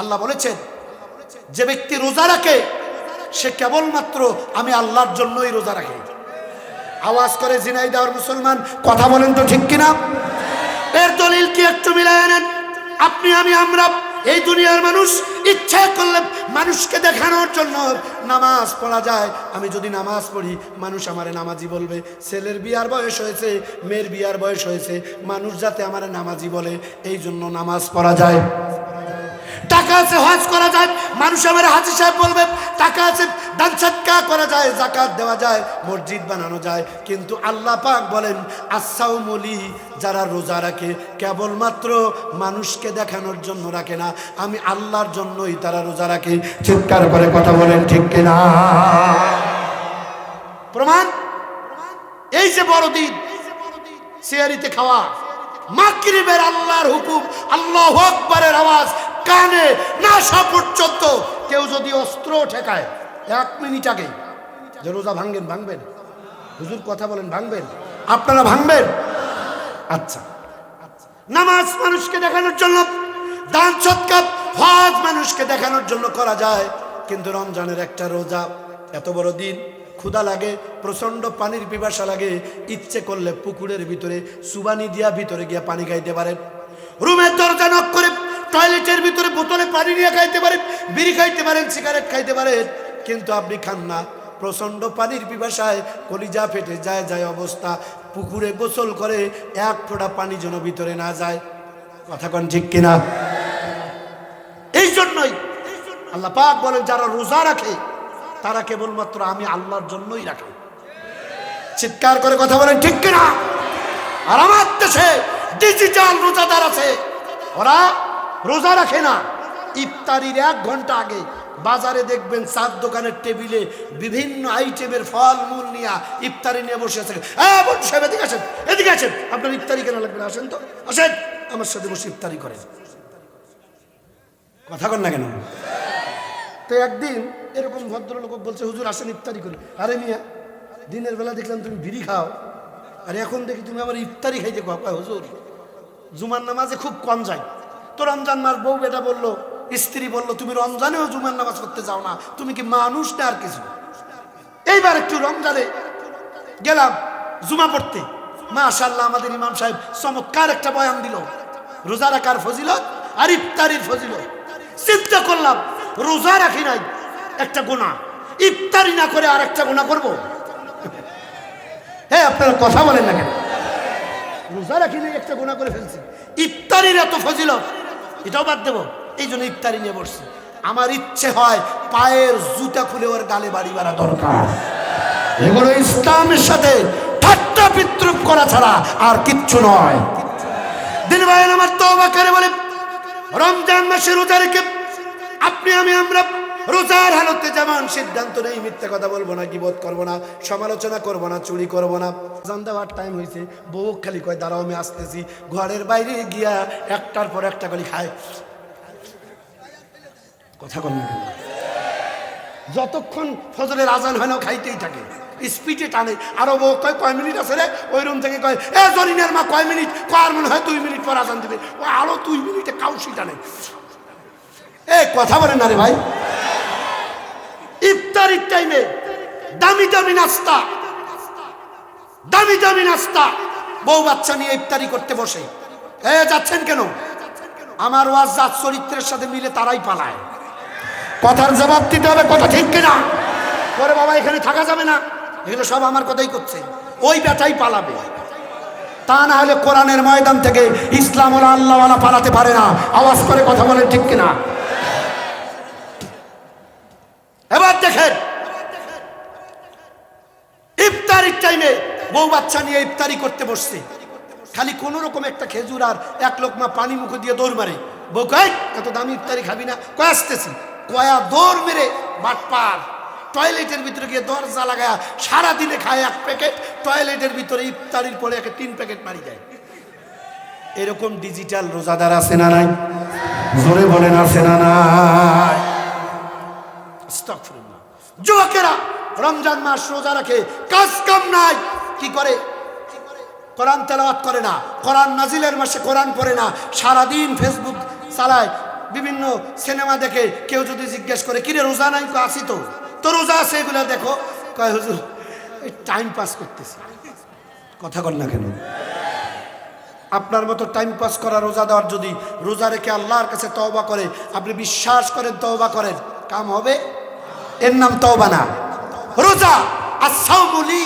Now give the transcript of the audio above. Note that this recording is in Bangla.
আল্লাহ বলেছেন, যে ব্যক্তি রোজা রাখে, সে কেবলমাত্র আমি আল্লাহর জন্যই রোজা রাখে। আওয়াজ করে জিনাই দেওয়ার মুসলমান, কথা বলেন তো ঠিক কিনা? এর দলিল কি একটু মিলায় নেন? আপনি, আমি, আমরা, এই দুনিয়ার মানুষ, ইচ্ছা করলে মানুষকে দেখানোর জন্য নামাজ পড়া যায়। আমি যদি নামাজ পড়ি, মানুষ আমারে নামাজি বলবে। ছেলের বিয়ার বয়স হয়েছে, মেয়ের বিয়ার বয়স হয়েছে, মানুষ যাতে আমারে নামাজি বলে, এই জন্য নামাজ পড়া যায়। টাকা আছে, হজ করা যায়। মানুষ আমার হাজি সাহেব বলবে, টাকা আছে, দান সৎকা করা যায়, জাকাত দেওয়া যায়, মসজিদ বানানো যায়। কিন্তু আল্লাহ পাক বলেন আসাউ মলি যারা রোজা রাখে, কেবলমাত্র মানুষকে দেখানোর জন্য রাখে না। আমি আল্লাহর জন্যই তারা রোজা রাখে। চিৎকার করে কথা বলেন ঠিক কিনা? প্রমাণ? এই যে বড়দিন সিয়ারিতে খাওয়া মাকরিবের আল্লাহর হুকুম, আল্লাহ আকবরের আওয়াজ কানে না আসা পর্যন্ত। কেউ যদি অস্ত্র ঠেকায়, এক মিনিট আগে যে রোজা ভাঙবেন ভাঙবেন? হুজুর কথা বলেন, ভাঙবেন? আপনারা ভাঙবেন? আচ্ছা। নামাজ মানুষকে দেখানোর জন্য, দান সৎকার হজ মানুষকে দেখানোর জন্য করা যায়। কিন্তু রমজানের একটা রোজা, এত বড় দিন, ক্ষুধা লাগে, প্রচণ্ড পানির পিপাসা লাগে, ইচ্ছে করলে পুকুরের ভিতরে সুবানি দিয়া ভিতরে গিয়া পানি খাইতে পারেন। রুমের দরজা নক করে টয়লেটের ভিতরে বোতলে পানি নিয়ে খাইতে পারেন, বিড়ি খাইতে পারেন, সিগারেট খাইতে পারেন, কিন্তু আপনি খান না। প্রচণ্ড পানির পিপাসায় কলিজা ফেটে যায় যায় অবস্থা। পুকুরে গোসল করে এক ফোঁটা পানি যেন ভিতরে না যায়। কথা কন ঠিক কিনা? এই জন্যই আল্লাহ পাক বলেন, যারা রোজা রাখে, তারা কেবলমাত্র আমি আল্লাহর জন্যই রাখে। চিৎকার করে কথা বলেন, ঠিক কিনা? আর আমার দেশে ডিজিটাল রোজাদার আছে। ওরা রোজা রাখে না। ইফতারির এক ঘণ্টা আগে বাজারে দেখবেন চার দোকানের টেবিলে বিভিন্ন আইটেমের ফল মূল নিয়ে ইফতারি নিয়ে বসে আছে। হ্যাঁ সাহেব, এদিকে আসেন এদিকে আসেন। আপনার ইফতারি কেন লাগবে না? আসেন তো। আসেন। আমার সাথে বসে ইফতারি করেন। কথা কন না কেন? তো একদিন এরকম ভদ্রলোক বলছে, হুজুর, আসেন ইফতারি করি। আরে মিয়া, দিনের বেলা দেখলাম তুমি বিড়ি খাও। আর এখন দেখি তুমি আবার ইফতারি খাইতে কয়, হুজুর, জুমার নামাজে খুব কম যায়। তো রমজান মাস বউ বেটা বলল, স্ত্রী বলল, তুমি রমজানেও জুমার নামাজ করতে যাও না, তুমি কি মানুষ না আর কিছু? এইবার একটু রমজানে গেলাম জুমা পড়তে। মাশাল্লাহ আমাদের ইমাম সাহেব চমৎকার একটা বয়ান দিল। রোজা রাখার ফজিলত আর ইফতারির ফজিলত। চিন্তা করলাম, রোজা রাখি নাই, একটা গোনা ইফতারি না করে আর একটা গোনা করব? হ্যাঁ আপনারা কথা বলেন না কেন? রোজা রাখি নাই, একটা গোনা করে ফেলছি। ইফতারির এত ফজিলত এটাও বাদ দেবো। এই জন্য ইফতারি নিয়ে বসছি। আমার ইচ্ছে হয় পায়ের জুতা খুলে ওর গালে বাড়ি বাড়া দরকার। এগুলো ইসলামের সাথে ঠাট্টা বিদ্রুপ করা ছাড়া আর কিচ্ছু নয়। দিন ভাইয়ের আমার তো করে বলে, রমজান মাসে রোজা আপনি আমি আমরা রোজার হালতে যেমন সিদ্ধান্ত নেই, মিথ্যা কথা বলব না গিবোধ করব না, সমালোচনা করব না, চুরি করব না। জান দেওয়ার টাইম হয়েছে বউ খালি কয়, দাঁড়াও, আমি আসতেছি। ঘরের বাইরে গিয়া একটার পর একটা করে খায়। কথা কেন? যতক্ষণ ফজলের আজান হয় না খাইতেই থাকে। স্পিডে টানে। আরও বউ কয় কয় মিনিট আছে রে? ওই রুম থেকে কয়, এ জরিনের মা, কয় মিনিট? কয় মনে হয় দুই মিনিট পর আজান দিবে। ও আরও দুই মিনিটে কাউসি টানে। এ, কথা বলেন না রে ভাই। ইফতারির টাইমে দামি দামি নাস্তা, দামি দামি নাস্তা। বউ বাচ্চা নিয়ে ইফতারি করতে বসে। এ, যাচ্ছেন কেন? আমার ওয়াজ জাত চরিত্রের সাথে মিলে তারাই পালায়। কথার জবাব দিতে হবে কথা ঠিক কিনা? পরে বাবা, এখানে থাকা যাবে না। এগুলো সব আমার কথাই করছে। ওই বেটাই পালাবে। তা না হলে কোরআনের ময়দান থেকে ইসলাম আল্লাহওয়ালা পালাতে পারে না। আওয়াজ করে কথা বলেন ঠিক কিনা এবার দেখেন ইফতারির টাইমে বউ বাচ্চা নিয়ে ইফতারি করতে বসছে। খালি কোনো রকম একটা খেজুর আর এক লোকমা পানি মুখে দিয়ে দৌড় মারে। বউ কয়, এত দামি ইফতারি খাবি না। কয়, আসতেছি। কয়া, দৌড় মেরে বাটপার, টয়লেটের ভিতরে গিয়ে দরজা লাগায় সারাদিনে খায় এক প্যাকেট, টয়লেটের ভিতরে ইফতারির পরে একে তিন প্যাকেট মারি যায় এরকম ডিজিটাল রোজাদার আছে না নাই? জোরে বলেন, আছে না নাই। যুবকেরা রমজান মাস রোজা রাখে, কাজ কাম নাই। কি করে? কোরআন তেলাওয়াত করে না, কোরআন নাজিলের মাসে কোরআন পড়ে না, সারাদিন ফেসবুক চালায়, বিভিন্ন সিনেমা দেখে কেউ যদি জিজ্ঞেস করে, কিরে, রোজা নাই? আছি তো। তো রোজা আছে এগুলো দেখো। কয়, হুজুর টাইম পাস করতেছি। কথা কর না কেন? আপনার মতো টাইম পাস করা রোজা দেওয়ার যদি রোজা রেখে আল্লাহর কাছে তওবা করে, আপনি বিশ্বাস করেন, তওবা করেন, কাম হবে? এর নাম তওবা না। রোজা আসাউমুলি